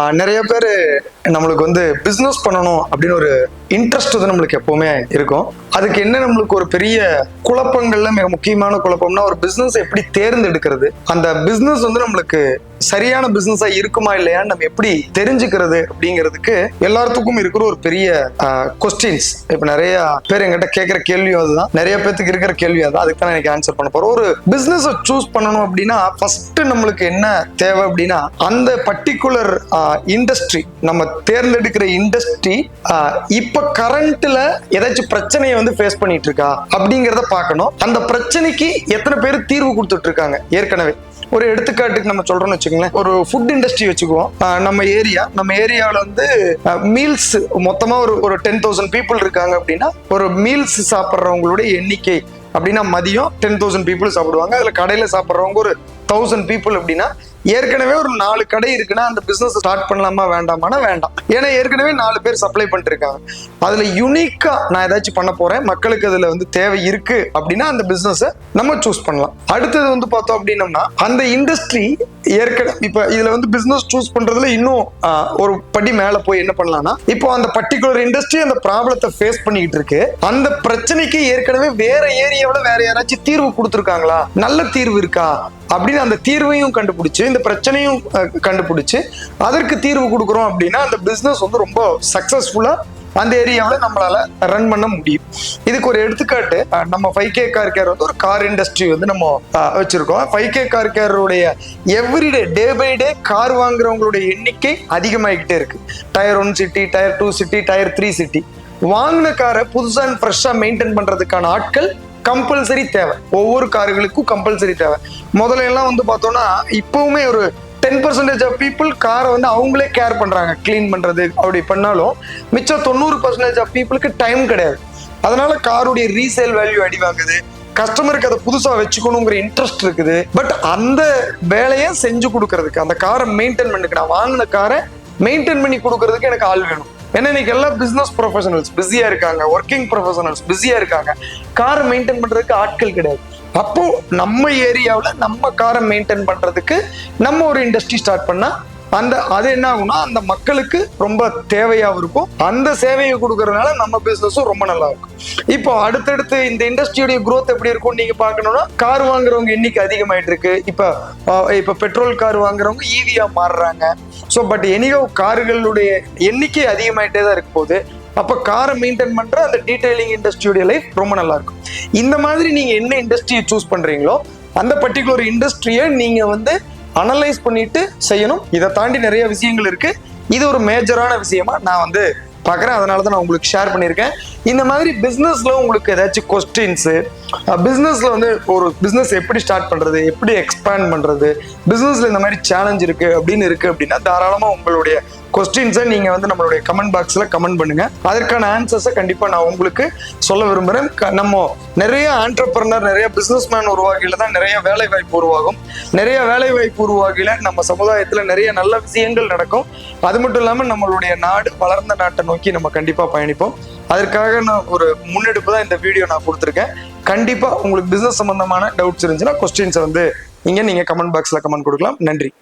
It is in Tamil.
நிறைய பேர் நம்மளுக்கு வந்து பிஸ்னஸ் பண்ணணும் அப்படின்னு ஒரு இன்ட்ரெஸ்ட் வந்து நம்மளுக்கு எப்பவுமே இருக்கும். அதுக்கு என்ன நம்மளுக்கு ஒரு பெரிய குழப்பங்கள்ல மிக முக்கியமான குழப்பம்னா ஒரு பிஸ்னஸ் எப்படி தேர்ந்தெடுக்கிறது? அந்த பிஸ்னஸ் வந்து நம்மளுக்கு சரியான பிசினஸா இருக்குமா இல்லையான்னு நம்ம எப்படி தெரிஞ்சுக்கிறது அப்படிங்கிறதுக்கு எல்லாத்துக்கும் இருக்கிற ஒரு பெரிய கொஸ்டின்ஸ் இப்ப நிறைய பேர் எங்கிட்ட கேட்கிற கேள்வியும் அதுதான். நிறைய பேத்துக்கு இருக்கிற கேள்வி அதுதான். அதுக்கு தான் எனக்கு ஆன்சர் பண்ண போறோம் ஒரு பிசினஸ் சூஸ் பண்ணணும் அப்படின்னா ஃபர்ஸ்ட் நம்மளுக்கு என்ன தேவை அப்படின்னா அந்த பர்டிகுலர் இண்டஸ்ட்ரி நம்ம தேர்ந்தெடுக்கிற இண்டஸ்ட்ரி இப்ப கரண்ட்ல ஏதாச்சும் பிரச்சனையை வந்து ஃபேஸ் பண்ணிட்டு இருக்கா அப்படிங்கிறத பார்க்கணும். அந்த பிரச்சனைக்கு எத்தனை பேர் தீர்வு கொடுத்துட்டு இருக்காங்க? ஏற்கனவே. ஒரு எடுத்துக்காட்டுக்கு நம்ம சொல்றோம்னு வச்சுக்கோங்களேன். ஒரு ஃபுட் இண்டஸ்ட்ரி வச்சுக்குவோம். நம்ம ஏரியா நம்ம ஏரியாவில் வந்து மீல்ஸ் மொத்தமாக ஒரு ஒரு டென் தௌசண்ட் பீப்புள் இருக்காங்க அப்படின்னா ஒரு மீல்ஸ் சாப்பிட்றவங்களுடைய எண்ணிக்கை அப்படின்னா மதியம் டென் தௌசண்ட் பீப்புள் சாப்பிடுவாங்க. அதில் கடையில் சாப்பிட்றவங்க ஒரு தௌசண்ட் பீப்புள் அப்படின்னா ஏற்கனவே ஒரு நாலு கடை இருக்குன்னா அந்த பிசினஸ் ஸ்டார்ட் பண்ணலாமா வேண்டாமானா வேண்டாம். ஏன்னா ஏற்கனவே நாலு பேர் சப்ளை பண்ணிட்டு இருக்காங்க அதுல யூனிக்கா நான் ஏதாச்சும் பண்ண போறேன். மக்களுக்கு அதுல வந்து தேவை இருக்கு அப்படின்னா அந்த பிசினஸ் நம்ம சூஸ் பண்ணலாம். அடுத்தது வந்து பார்த்தோம் அப்படின்னம்னா அந்த இண்டஸ்ட்ரி ஏற்கனவே இப்ப இதுல வந்து பிசினஸ் சூஸ் பண்றதுல இன்னும் ஒரு படி மேல போய் என்ன பண்ணலாம்னா இப்போ அந்த பர்டிகுலர் இண்டஸ்ட்ரி அந்த ப்ராப்ளத்தை ஃபேஸ் பண்ணிக்கிட்டு இருக்கு. அந்த பிரச்சனைக்கு ஏற்கனவே வேற ஏரியாவில் வேற யாராச்சும் தீர்வு கொடுத்துருக்காங்களா? நல்ல தீர்வு இருக்கா? அப்படின்னு அந்த தீர்வையும் கண்டுபிடிச்சு இந்த பிரச்சனையும் கண்டுபிடிச்சு அதற்கு தீர்வு கொடுக்குறோம் அப்படின்னா அந்த பிஸ்னஸ் வந்து ரொம்ப சக்சஸ்ஃபுல்லா அந்த ஏரியாவில் நம்மளால ரன் பண்ண முடியும். இதுக்கு ஒரு எடுத்துக்காட்டு நம்ம ஃபைவ் கே கார் கேர் வந்து ஒரு கார் இண்டஸ்ட்ரி வந்து நம்ம வச்சிருக்கோம். Five K car கேருடைய everyday day by day car வாங்குறவங்களுடைய எண்ணிக்கை அதிகமாகிக்கிட்டே இருக்கு. Tier one city tier two city tier three city வாங்கின காரை புதுசா அண்ட் மெயின்டைன் பண்ணுறதுக்கான ஆட்கள் கம்பல்சரி தேவை. ஒவ்வொரு கார்களுக்கும் கம்பல்சரி தேவை. முதல்ல எல்லாம் வந்து பார்த்தோம்னா இப்பவுமே ஒரு டென் பர்சன்டேஜ் ஆஃப் பீப்புள் காரை வந்து அவங்களே கேர் பண்ணுறாங்க க்ளீன் பண்ணுறது அப்படி பண்ணாலும் மிச்சம் தொண்ணூறு பர்சன்டேஜ் ஆஃப் பீப்புளுக்கு டைம் கிடையாது. அதனால காருடைய ரீசேல் வேல்யூ அடி வாங்குது. கஸ்டமருக்கு அதை புதுசாக வச்சுக்கணுங்கிற இன்ட்ரெஸ்ட் இருக்குது. பட் அந்த வேலையை செஞ்சு கொடுக்கறதுக்கு அந்த காரை மெயின்டைன் பண்ணுக்கு நான் வாங்கின காரை மெயின்டைன் பண்ணி கொடுக்கறதுக்கு எனக்கு ஆள் வேணும். ஏன்னா இன்னைக்கு எல்லாம் பிசினஸ் ப்ரொஃபஷனல்ஸ் பிஸியா இருக்காங்க ஒர்க்கிங் ப்ரொஃபஷனல்ஸ் பிஸியா இருக்காங்க. கார் மெயின்டைன் பண்றதுக்கு ஆட்கள் கிடையாது. அப்போ நம்ம ஏரியாவில் நம்ம காரை மெயின்டைன் பண்றதுக்கு நம்ம ஒரு இண்டஸ்ட்ரி ஸ்டார்ட் பண்ணால் அந்த அது என்ன ஆகும்னா அந்த மக்களுக்கு ரொம்ப தேவையாகவும் இருக்கும். அந்த சேவையை கொடுக்கறதுனால நம்ம பிசினஸும் ரொம்ப நல்லா இருக்கும் இப்போ அடுத்தடுத்து இந்த இண்டஸ்ட்ரியுடைய குரோத் எப்படி இருக்கும் நீங்க பார்க்கணும்னா கார் வாங்குறவங்க எண்ணிக்கை அதிகமாயிட்டு இருக்கு இப்போ இப்போ பெட்ரோல் கார் வாங்குறவங்க ஈவியா மாறுறாங்க. ஸோ பட் எனியோ கார்களுடைய எண்ணிக்கை அதிகமாயிட்டே தான் இருக்க போது அப்போ காரை மெயின்டைன் பண்ற அந்த டீடைலிங் இண்டஸ்ட்ரியுடைய லைஃப் ரொம்ப நல்லா இருக்கும் இந்த மாதிரி நீங்க என்ன இண்டஸ்ட்ரியை சூஸ் பண்றீங்களோ அந்த பர்டிகுலர் இண்டஸ்ட்ரியை நீங்க வந்து அனலைஸ் பண்ணிட்டு செய்யணும். இதை தாண்டி நிறைய விஷயங்கள் இருக்கு. இது ஒரு மேஜரான விஷயமா நான் வந்து பார்க்குறேன். அதனால தான் நான் உங்களுக்கு ஷேர் பண்ணியிருக்கேன். இந்த மாதிரி பிஸ்னஸில் உங்களுக்கு ஏதாச்சும் கொஸ்டின்ஸு பிஸ்னஸில் வந்து ஒரு பிஸ்னஸ் எப்படி ஸ்டார்ட் பண்ணுறது எப்படி எக்ஸ்பேண்ட் பண்ணுறது பிஸ்னஸில் இந்த மாதிரி சேலஞ்ச் இருக்குது அப்படின்னு இருக்குது அப்படின்னா தாராளமாக உங்களுடைய கொஸ்டின்ஸை நீங்கள் வந்து நம்மளுடைய கமெண்ட் பாக்ஸில் கமெண்ட் பண்ணுங்கள் அதற்கான ஆன்சர்ஸை கண்டிப்பாக நான் உங்களுக்கு சொல்ல விரும்புகிறேன் க- நம்ம நிறைய ஆண்டர்பிரனர் நிறைய பிஸ்னஸ் மேன் உருவாகியில தான் நிறைய வேலை வாய்ப்பு உருவாகும். நிறைய வேலை வாய்ப்பு உருவாகியில் நம்ம சமுதாயத்தில் நிறைய நல்ல விஷயங்கள் நடக்கும். அது மட்டும் இல்லாமல் நம்மளுடைய நாடு வளர்ந்த நாட்டை நோக்கி நம்ம கண்டிப்பாக பயணிப்போம். அதற்காக நான் ஒரு முன்னெடுப்பு தான் இந்த வீடியோ நான் கொடுத்துருக்கேன். கண்டிப்பாக உங்களுக்கு பிஸ்னஸ் சம்பந்தமான டவுட்ஸ் இருந்துச்சுன்னா கொஸ்டின்ஸை வந்து இங்கே நீங்கள் கமெண்ட் பாக்ஸில் கமெண்ட் கொடுக்கலாம். நன்றி.